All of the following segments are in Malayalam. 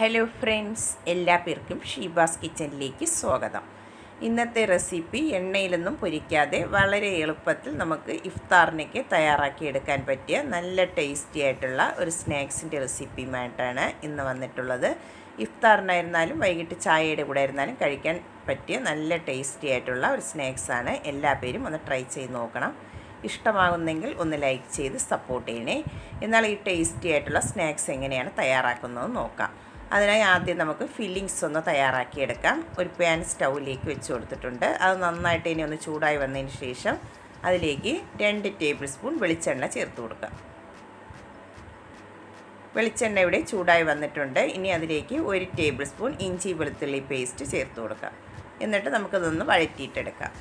ഹലോ ഫ്രണ്ട്സ് എല്ലാ പേർക്കും ഷീബാസ് കിച്ചണിലേക്ക് സ്വാഗതം. ഇന്നത്തെ റെസിപ്പി എണ്ണയിലൊന്നും പൊരിക്കാതെ വളരെ എളുപ്പത്തിൽ നമുക്ക് ഇഫ്താറിനൊക്കെ തയ്യാറാക്കിയെടുക്കാൻ പറ്റിയ നല്ല ടേസ്റ്റി ആയിട്ടുള്ള ഒരു സ്നാക്സിന്റെ റെസിപ്പിയുമായിട്ടാണ് ഇന്ന് വന്നിട്ടുള്ളത്. ഇഫ്താറിനായിരുന്നാലും വൈകിട്ട് ചായയുടെ കൂടെ ആയിരുന്നാലും കഴിക്കാൻ പറ്റിയ നല്ല ടേസ്റ്റി ആയിട്ടുള്ള ഒരു സ്നാക്സാണ്. എല്ലാ പേരും ഒന്ന് ട്രൈ ചെയ്ത് നോക്കണം. ഇഷ്ടമാകുന്നെങ്കിൽ ഒന്ന് ലൈക്ക് ചെയ്ത് സപ്പോർട്ട് ചെയ്യണേ. എന്നാൽ ഈ ടേസ്റ്റി ആയിട്ടുള്ള സ്നാക്സ് എങ്ങനെയാണ് തയ്യാറാക്കുന്നത് നോക്കാം. അതിനായി ആദ്യം നമുക്ക് ഫില്ലിങ്സ് ഒന്ന് തയ്യാറാക്കിയെടുക്കാം. ഒരു പാൻ സ്റ്റൗവിലേക്ക് വെച്ച് കൊടുത്തിട്ടുണ്ട്. അത് നന്നായിട്ട് ഇനി ഒന്ന് ചൂടായി വന്നതിന് ശേഷം അതിലേക്ക് രണ്ട് ടേബിൾ സ്പൂൺ വെളിച്ചെണ്ണ ചേർത്ത് കൊടുക്കാം. വെളിച്ചെണ്ണ ഇവിടെ ചൂടായി വന്നിട്ടുണ്ട്. ഇനി അതിലേക്ക് ഒരു ടേബിൾ സ്പൂൺ ഇഞ്ചി വെളുത്തുള്ളി പേസ്റ്റ് ചേർത്ത് കൊടുക്കാം. എന്നിട്ട് നമുക്കതൊന്ന് വഴറ്റിയിട്ടെടുക്കാം.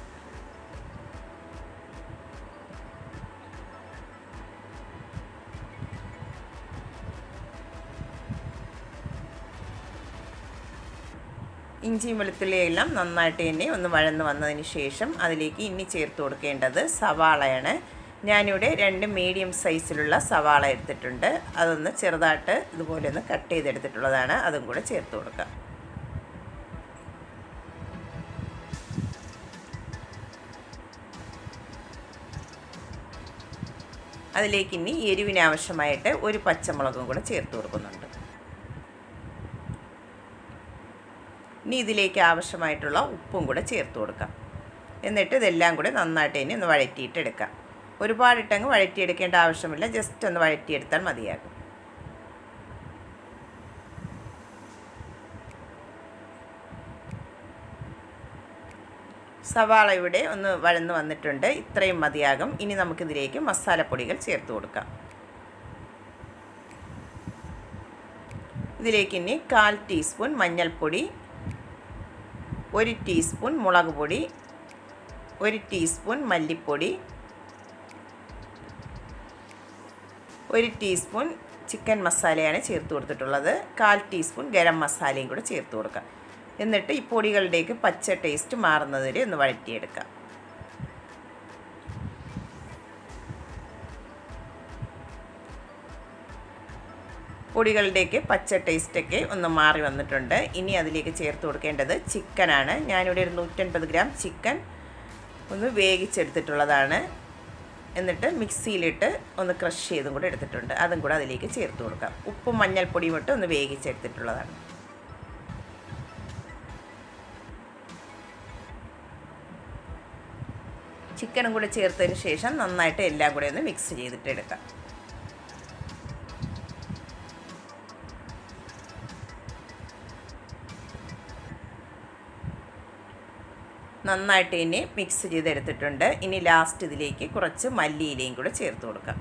ഇഞ്ചിയും വെളുത്തുള്ളിയെല്ലാം നന്നായിട്ട് തന്നെ ഒന്ന് വഴന്ന് വന്നതിന് ശേഷം അതിലേക്ക് ഇനി ചേർത്ത് കൊടുക്കേണ്ടത് സവാളയാണ്. ഞാനിവിടെ രണ്ട് മീഡിയം സൈസിലുള്ള സവാള എടുത്തിട്ടുണ്ട്. അതൊന്ന് ചെറുതായിട്ട് ഇതുപോലെ ഒന്ന് കട്ട് ചെയ്തെടുത്തിട്ടുള്ളതാണ്. അതും കൂടെ ചേർത്ത് കൊടുക്കാം അതിലേക്ക് ഇനി എരിവിനാവശ്യമായിട്ട് ഒരു പച്ചമുളകും കൂടെ ചേർത്ത് കൊടുക്കുന്നുണ്ട്. ഇനി ഇതിലേക്ക് ആവശ്യമായിട്ടുള്ള ഉപ്പും കൂടെ ചേർത്ത് കൊടുക്കാം. എന്നിട്ട് ഇതെല്ലാം കൂടെ നന്നായിട്ട് ഇനി ഒന്ന് വഴറ്റിയിട്ടെടുക്കാം. ഒരുപാടിട്ടങ്ങ് വഴറ്റിയെടുക്കേണ്ട ആവശ്യമില്ല. ജസ്റ്റ് ഒന്ന് വഴറ്റിയെടുത്താൽ മതിയാകും. സവാള ഇവിടെ ഒന്ന് വഴന്ന് വന്നിട്ടുണ്ട്. ഇത്രയും മതിയാകും. ഇനി നമുക്കിതിലേക്ക് മസാലപ്പൊടികൾ ചേർത്ത് കൊടുക്കാം. ഇതിലേക്ക് ഇനി കാൽ ടീസ്പൂൺ മഞ്ഞൾപ്പൊടി ഒരു ടീസ്പൂൺ മുളക് പൊടി ഒരു ടീസ്പൂൺ മല്ലിപ്പൊടി ഒരു ടീസ്പൂൺ ചിക്കൻ മസാലയാണ് ചേർത്ത് കൊടുത്തിട്ടുള്ളത്. കാൽ ടീസ്പൂൺ ഗരം മസാലയും കൂടെ ചേർത്ത് കൊടുക്കാം എന്നിട്ട് ഈ പൊടികളുടേക്ക് പച്ച ടേസ്റ്റ് മാറുന്നതുവരെ ഒന്ന് വഴറ്റിയെടുക്കാം പൊടികളുടെയൊക്കെ പച്ച ടേസ്റ്റൊക്കെ ഒന്ന് മാറി വന്നിട്ടുണ്ട്. ഇനി അതിലേക്ക് ചേർത്ത് കൊടുക്കേണ്ടത് ചിക്കനാണ്. ഞാനിവിടെ ഒരു നൂറ്റൻപത് ഗ്രാം ചിക്കൻ ഒന്ന് വേവിച്ചെടുത്തിട്ടുള്ളതാണ്. എന്നിട്ട് മിക്സിയിലിട്ട് ഒന്ന് ക്രഷ് ചെയ്തും കൂടെ എടുത്തിട്ടുണ്ട്. അതും കൂടെ അതിലേക്ക് ചേർത്ത് കൊടുക്കാം. ഉപ്പും മഞ്ഞൾപ്പൊടിയും ഇട്ട് ഒന്ന് വേവിച്ചെടുത്തിട്ടുള്ളതാണ്. ചിക്കനും കൂടെ ചേർത്തതിന് ശേഷം നന്നായിട്ട് എല്ലാം കൂടെ ഒന്ന് മിക്സ് ചെയ്തിട്ട് എടുക്കാം നന്നായിട്ട് ഇനി മിക്സ് ചെയ്തെടുത്തിട്ടുണ്ട്. ഇനി ലാസ്റ്റ് ഇതിലേക്ക് കുറച്ച് മല്ലിയിലയും കൂടെ ചേർത്ത് കൊടുക്കാം.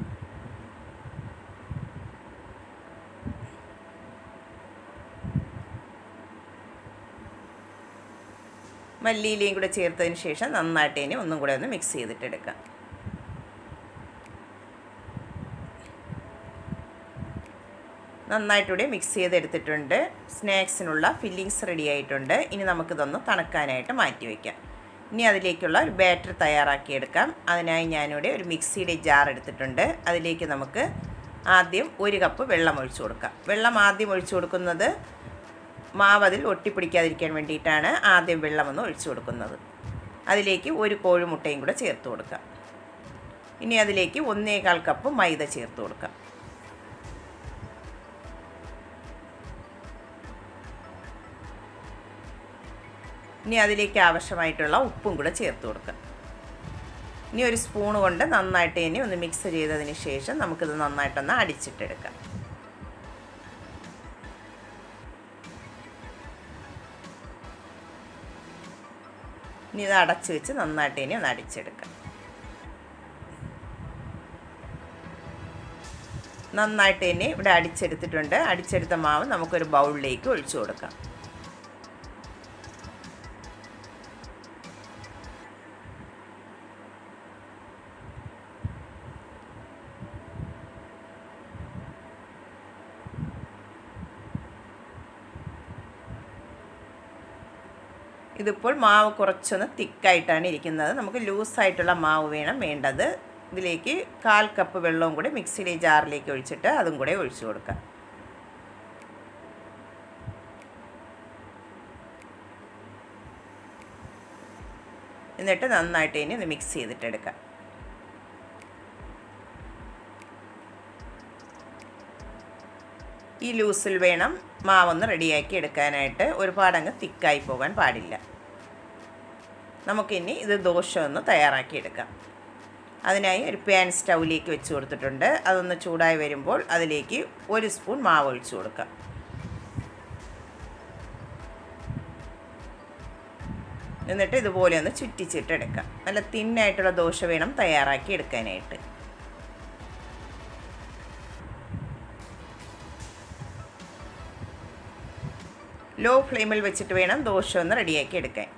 മല്ലിയിലയും കൂടെ ചേർത്തതിന് ശേഷം നന്നായിട്ട് ഇനി ഒന്നും കൂടെ ഒന്ന് മിക്സ് ചെയ്തിട്ടെടുക്കാം. നന്നായിട്ടിവിടെ മിക്സ് ചെയ്തെടുത്തിട്ടുണ്ട്. സ്നാക്സിനുള്ള ഫില്ലിങ്സ് റെഡി ആയിട്ടുണ്ട്. ഇനി നമുക്കിതൊന്ന് തണുക്കാനായിട്ട് മാറ്റി വയ്ക്കാം ഇനി അതിലേക്കുള്ള ഒരു ബാറ്റർ തയ്യാറാക്കിയെടുക്കാം. അതിനായി ഞാനിവിടെ ഒരു മിക്സിയുടെ ജാർ എടുത്തിട്ടുണ്ട്. അതിലേക്ക് നമുക്ക് ആദ്യം ഒരു കപ്പ് വെള്ളം ഒഴിച്ചു കൊടുക്കാം. വെള്ളം ആദ്യം ഒഴിച്ചു കൊടുക്കുന്നത് മാവ് അതിൽ ഒട്ടിപ്പിടിക്കാതിരിക്കാൻ വേണ്ടിയിട്ടാണ് ആദ്യം വെള്ളമൊന്ന് ഒഴിച്ചു കൊടുക്കുന്നത്. അതിലേക്ക് ഒരു കോഴിമുട്ടയും കൂടെ ചേർത്ത് കൊടുക്കാം. ഇനി അതിലേക്ക് ഒന്നേകാൽ കപ്പ് മൈദ ചേർത്ത് കൊടുക്കാം. ഇനി അതിലേക്ക് ആവശ്യമായിട്ടുള്ള ഉപ്പും കൂടെ ചേർത്ത് കൊടുക്കുക ഇനി ഒരു സ്പൂൺ കൊണ്ട് നന്നായിട്ട് ഇനി ഒന്ന് മിക്സ് ചെയ്തതിന് ശേഷം നമുക്കിത് നന്നായിട്ടൊന്ന് അടിച്ചിട്ടെടുക്കാം. ഇനി ഇത് അടച്ചു വെച്ച് നന്നായിട്ട് ഇനി ഒന്ന് അടിച്ചെടുക്കാം. നന്നായിട്ട് ഇനി ഇവിടെ അടിച്ചെടുത്തിട്ടുണ്ട്. അടിച്ചെടുത്ത മാവ് നമുക്കൊരു ബൗളിലേക്ക് ഒഴിച്ചു കൊടുക്കാം. ഇതിപ്പോൾ മാവ് കുറച്ചൊന്ന് തിക്കായിട്ടാണ് ഇരിക്കുന്നത്. നമുക്ക് ലൂസായിട്ടുള്ള മാവ് വേണം വേണ്ടത്. ഇതിലേക്ക് കാൽ കപ്പ് വെള്ളവും കൂടി മിക്സിയിലെ ജാറിലേക്ക് ഒഴിച്ചിട്ട് അതും കൂടെ ഒഴിച്ചു കൊടുക്കാം. എന്നിട്ട് നന്നായിട്ട് ഇനി ഇത് മിക്സ് ചെയ്തിട്ടെടുക്കാം ഈ ലൂസിൽ വേണം മാവൊന്ന് റെഡിയാക്കി എടുക്കാനായിട്ട്. ഒരുപാട് അങ്ങ് തിക്കായി പോകാൻ പാടില്ല. നമുക്കിനി ഇത് ദോശ ഒന്ന് തയ്യാറാക്കി എടുക്കാം അതിനായി ഒരു പാൻ സ്റ്റൗവിലേക്ക് വെച്ച് കൊടുത്തിട്ടുണ്ട്. അതൊന്ന് ചൂടായി വരുമ്പോൾ അതിലേക്ക് ഒരു സ്പൂൺ മാവ് ഒഴിച്ചു കൊടുക്കാം. എന്നിട്ട് ഇതുപോലെ ഒന്ന് ചുറ്റിച്ചിട്ടെടുക്കാം. നല്ല തിന്നായിട്ടുള്ള ദോശ വേണം തയ്യാറാക്കി എടുക്കാനായിട്ട്. ലോ ഫ്ലെയിമിൽ വെച്ചിട്ട് വേണം ദോശ ഒന്ന് റെഡിയാക്കി എടുക്കാൻ.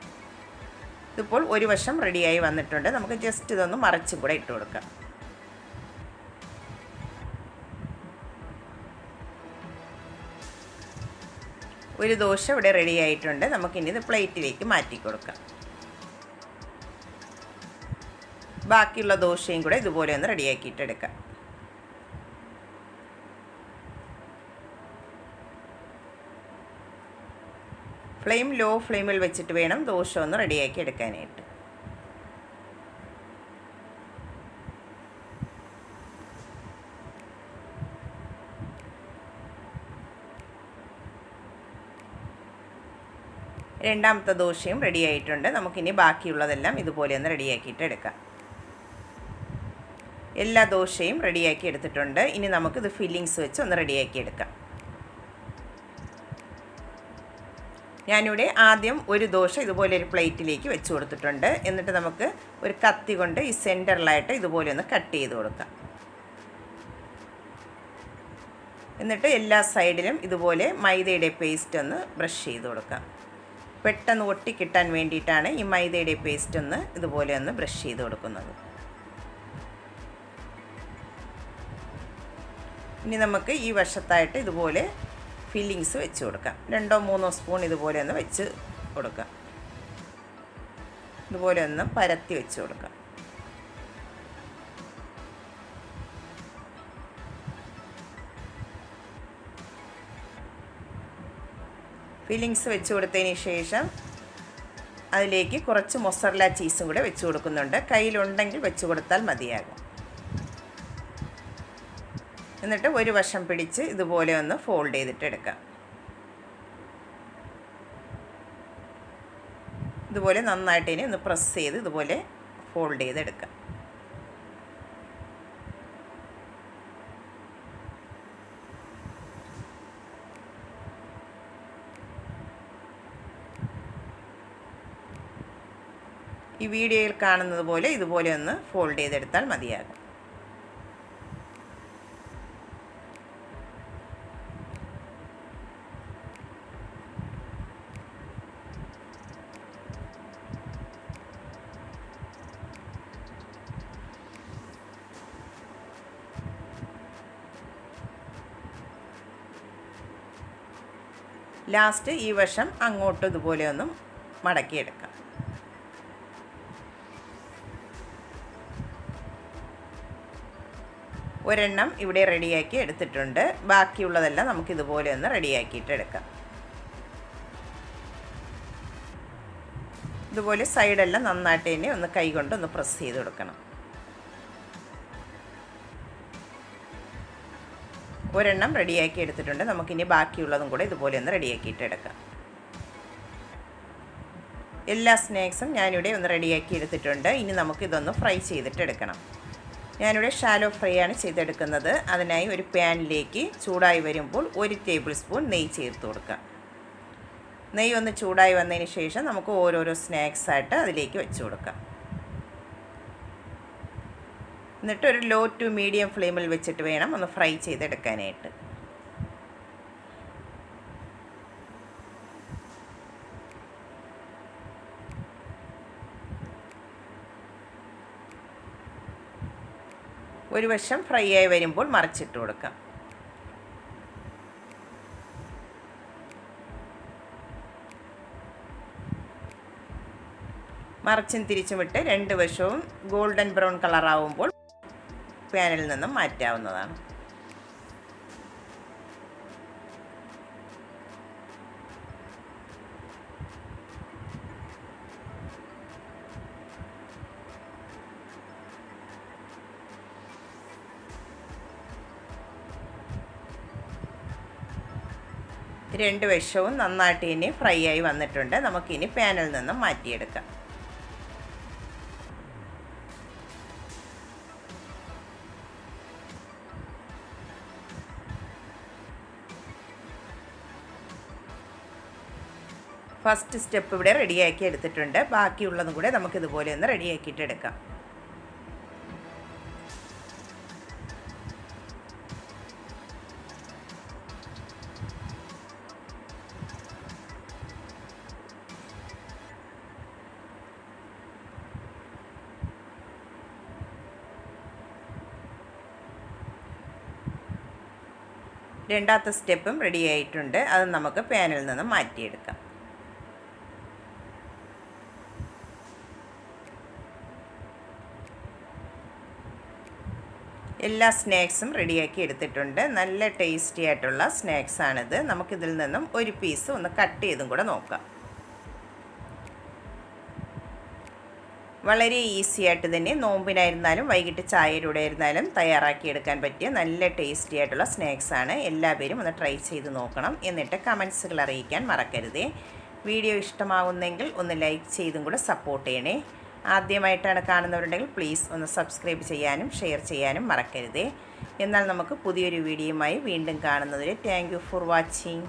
ഇതിപ്പോൾ ഒരു വശം റെഡിയായി വന്നിട്ടുണ്ട്. നമുക്ക് ജസ്റ്റ് ഇതൊന്ന് മറച്ചും കൂടെ ഇട്ട് കൊടുക്കാം. ഒരു ദോശ ഇവിടെ റെഡി ആയിട്ടുണ്ട്. നമുക്കിനി ഇത് പ്ലേറ്റിലേക്ക് മാറ്റി കൊടുക്കാം. ബാക്കിയുള്ള ദോശയും കൂടെ ഇതുപോലെ ഒന്ന് റെഡിയാക്കിയിട്ടെടുക്കാം ഫ്ലെയിം ലോ ഫ്ലെയിമിൽ വെച്ചിട്ട് വേണം ദോശ ഒന്ന് റെഡിയാക്കി എടുക്കാനായിട്ട്. രണ്ടാമത്തെ ദോശയും റെഡി ആയിട്ടുണ്ട്. നമുക്കിനി ബാക്കിയുള്ളതെല്ലാം ഇതുപോലെ ഒന്ന് റെഡിയാക്കിയിട്ട് എടുക്കാം. എല്ലാ ദോശയും റെഡിയാക്കി എടുത്തിട്ടുണ്ട്. ഇനി നമുക്കിത് ഫില്ലിങ്സ് വെച്ച് ഒന്ന് റെഡിയാക്കി എടുക്കാം. ഞാനിവിടെ ആദ്യം ഒരു ദോശ ഇതുപോലെ ഒരു പ്ലേറ്റിലേക്ക് വെച്ച് കൊടുത്തിട്ടുണ്ട്. എന്നിട്ട് നമുക്ക് ഒരു കത്തി കൊണ്ട് ഈ സെന്ററിലായിട്ട് ഇതുപോലെ ഒന്ന് കട്ട് ചെയ്ത് കൊടുക്കാം. എന്നിട്ട് എല്ലാ സൈഡിലും ഇതുപോലെ മൈദയുടെ പേസ്റ്റ് ഒന്ന് ബ്രഷ് ചെയ്ത് കൊടുക്കാം. പെട്ടെന്ന് ഒട്ടി കിട്ടാൻ വേണ്ടിയിട്ടാണ് ഈ മൈദയുടെ പേസ്റ്റ് ഒന്ന് ഇതുപോലെ ഒന്ന് ബ്രഷ് ചെയ്ത് കൊടുക്കുന്നത്. ഇനി നമുക്ക് ഈ വശത്തായിട്ട് ഇതുപോലെ ഫില്ലിങ്സ് വെച്ച് കൊടുക്കാം. രണ്ടോ മൂന്നോ സ്പൂൺ ഇതുപോലെ ഒന്ന് വെച്ച് കൊടുക്കാം. ഇതുപോലെ ഒന്ന് പരത്തി വെച്ച് കൊടുക്കാം. ഫില്ലിങ്സ് വെച്ച് കൊടുത്തതിന് ശേഷം അതിലേക്ക് കുറച്ച് മൊസറല ചീസും കൂടെ വെച്ച് കൊടുക്കുന്നുണ്ട്. കയ്യിലുണ്ടെങ്കിൽ വെച്ച് കൊടുത്താൽ മതിയാകും. എന്നിട്ട് ഒരു വശം പിടിച്ച് ഇതുപോലെ ഒന്ന് ഫോൾഡ് ചെയ്തിട്ട് എടുക്കാം. ഇതുപോലെ നന്നായിട്ട് ഇനി ഒന്ന് പ്രസ് ചെയ്ത് ഇതുപോലെ ഫോൾഡ് ചെയ്തെടുക്കാം ഈ വീഡിയോയിൽ കാണുന്നത് പോലെ ഇതുപോലെ ഒന്ന് ഫോൾഡ് ചെയ്തെടുത്താൽ മതിയാകും. ലാസ്റ്റ് ഈ വശം അങ്ങോട്ട് ഇതുപോലെ ഒന്ന് മടക്കിയെടുക്കാം. ഒരെണ്ണം ഇവിടെ റെഡിയാക്കി എടുത്തിട്ടുണ്ട്. ബാക്കിയുള്ളതെല്ലാം നമുക്ക് ഇതുപോലെ ഒന്ന് റെഡിയാക്കിയിട്ട് എടുക്കാം. ഇതുപോലെ സൈഡെല്ലാം നന്നായിട്ട് തന്നെ ഒന്ന് കൈകൊണ്ട് ഒന്ന് പ്രസ് ചെയ്ത് കൊടുക്കണം. ഒരെണ്ണം റെഡിയാക്കി എടുത്തിട്ടുണ്ട്. നമുക്കിനി ബാക്കിയുള്ളതും കൂടെ ഇതുപോലെ ഒന്ന് റെഡിയാക്കിയിട്ട് എടുക്കാം. എല്ലാ സ്നാക്സും ഞാനിവിടെ ഒന്ന് റെഡിയാക്കി എടുത്തിട്ടുണ്ട്. ഇനി നമുക്കിതൊന്ന് ഫ്രൈ ചെയ്തിട്ട് എടുക്കണം. ഞാനിവിടെ ഷാലോ ഫ്രൈ ആണ് ചെയ്തെടുക്കുന്നത്. അതിനായി ഒരു പാനിലേക്ക് ചൂടായി വരുമ്പോൾ ഒരു ടേബിൾ സ്പൂൺ നെയ്യ് ചേർത്ത് കൊടുക്കുക. നെയ്യ് ഒന്ന് ചൂടായി വന്നതിന് ശേഷം നമുക്ക് ഓരോരോ സ്നാക്സായിട്ട് അതിലേക്ക് വെച്ച് കൊടുക്കാം. എന്നിട്ട് ഒരു ലോ ടു മീഡിയം ഫ്ലെയിമിൽ വെച്ചിട്ട് വേണം ഒന്ന് ഫ്രൈ ചെയ്തെടുക്കാനായിട്ട്. ഒരു വശം ഫ്രൈ ആയി വരുമ്പോൾ മറിച്ചിട്ട് കൊടുക്കാം. മറിച്ചും തിരിച്ചും വിട്ട് രണ്ട് വശവും ഗോൾഡൻ ബ്രൗൺ കളറാവുമ്പോൾ പാനിൽ നിന്നും മാറ്റാവുന്നതാണ്. രണ്ട് വശവും നന്നായിട്ട് ഇനി ഫ്രൈ ആയി വന്നിട്ടുണ്ട്. നമുക്കിനി പാനിൽ നിന്നും മാറ്റിയെടുക്കാം. ഫസ്റ്റ് സ്റ്റെപ്പ് ഇവിടെ റെഡിയാക്കി എടുത്തിട്ടുണ്ട്. ബാക്കിയുള്ളതും കൂടെ നമുക്കിതുപോലെ ഒന്ന് റെഡിയാക്കിയിട്ട് എടുക്കാം. രണ്ടാമത്തെ സ്റ്റെപ്പും റെഡി ആയിട്ടുണ്ട് അത് നമുക്ക് പാനിൽ നിന്ന് മാറ്റിയെടുക്കാം. എല്ലാ സ്നാക്സും റെഡിയാക്കി എടുത്തിട്ടുണ്ട്. നല്ല ടേസ്റ്റി ആയിട്ടുള്ള സ്നാക്സാണിത്. നമുക്കിതിൽ നിന്നും ഒരു പീസ് ഒന്ന് കട്ട് ചെയ്തും കൂടെ നോക്കാം. വളരെ ഈസി ആയിട്ട് തന്നെ നോമ്പിനായിരുന്നാലും വൈകിട്ട് ചായയുടെ കൂടെ ആയിരുന്നാലും തയ്യാറാക്കി എടുക്കാൻ പറ്റിയ നല്ല ടേസ്റ്റി ആയിട്ടുള്ള സ്നാക്സാണ്. എല്ലാവരും ഒന്ന് ട്രൈ ചെയ്ത് നോക്കണം. എന്നിട്ട് കമൻസുകൾ അറിയിക്കാൻ മറക്കരുതേ. വീഡിയോ ഇഷ്ടമാവുന്നെങ്കിൽ ഒന്ന് ലൈക്ക് ചെയ്തും കൂടെ സപ്പോർട്ട് ചെയ്യണേ. ആദ്യമായിട്ടാണ് കാണുന്നവരുണ്ടെങ്കിൽ പ്ലീസ് ഒന്ന് സബ്സ്ക്രൈബ് ചെയ്യാനും ഷെയർ ചെയ്യാനും മറക്കരുതേ. എന്നാൽ നമുക്ക് പുതിയൊരു വീഡിയോയുമായി വീണ്ടും കാണുന്നതിന് താങ്ക് ഫോർ വാച്ചിങ്